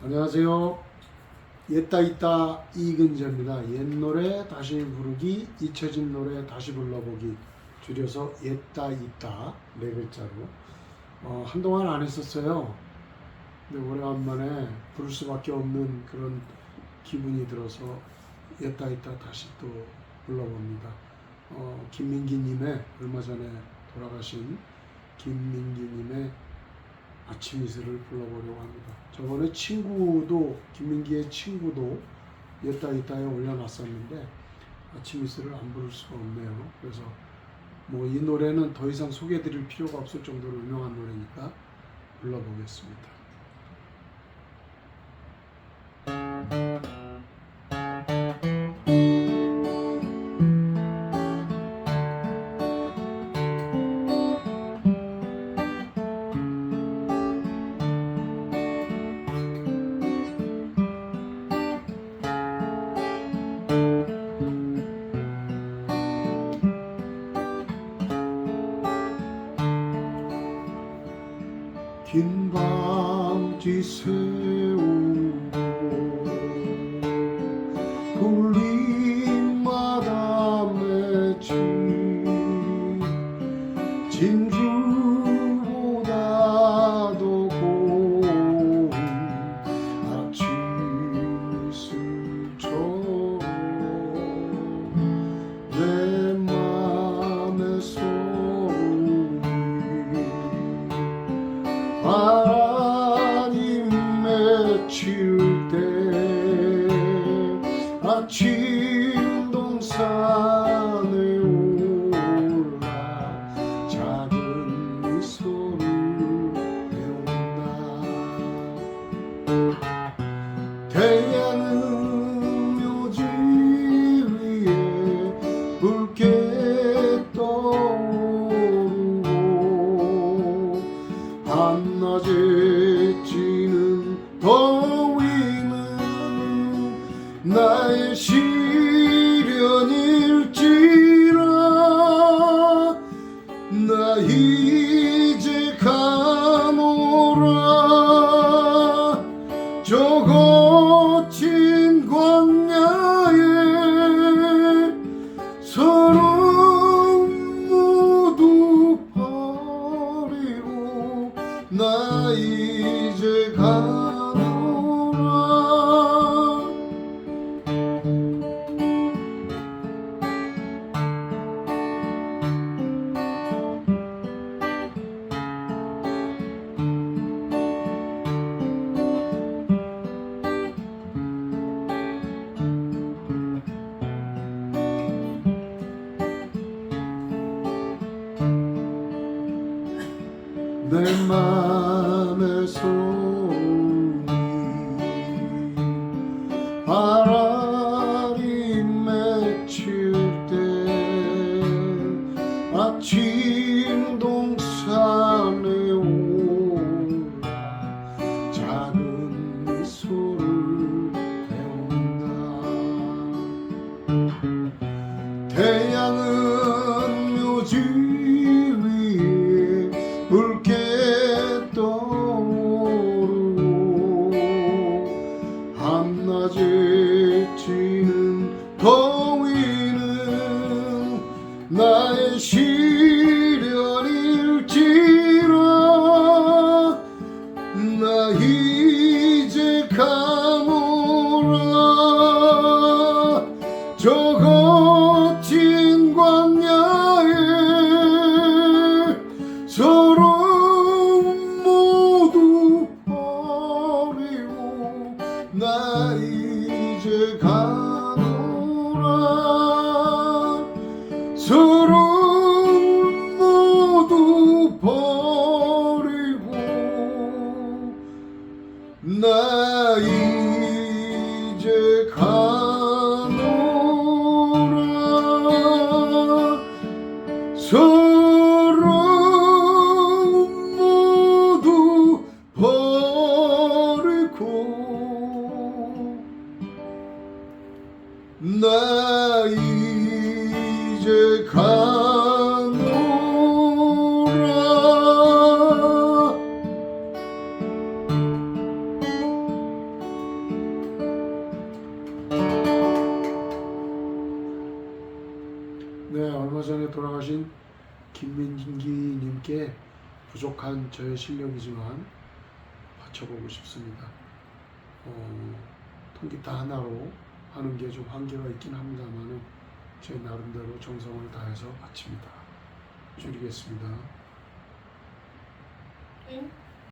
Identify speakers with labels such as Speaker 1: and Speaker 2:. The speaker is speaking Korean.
Speaker 1: 안녕하세요. 옛다 있다 이근재입니다. 옛 노래 다시 부르기, 잊혀진 노래 다시 불러보기 줄여서 옛다 있다 네 글자로 어, 한동안 안 했었어요. 근데 오래간만에 부를 수밖에 없는 그런 기분이 들어서 옛다 있다 다시 또 불러봅니다. 어, 김민기님의 얼마 전에 돌아가신 김민기님의 아침 이슬을 불러보려고 합니다. 저번에 친구도 김민기의 친구도 옛다 이따에 올려놨었는데 아침 이슬을 안 부를 수가 없네요. 그래서 뭐 이 노래는 더 이상 소개해드릴 필요가 없을 정도로 유명한 노래니까 불러보겠습니다. 긴 밤지 세우고 굴림마다 맺힌 진주 바 낮에 지는 더위는 나의 시 이제 가노라 내 맘의 한 나 이제 나 이제 간노라. 네 얼마 전에 돌아가신 김민기님께 부족한 저의 실력이지만 바쳐보고 싶습니다. 어, 통기타 하나로. 하는 게 좀 한계가 있긴 합니다만은 제 나름대로 정성을 다해서 바칩니다. 줄이겠습니다.
Speaker 2: 응?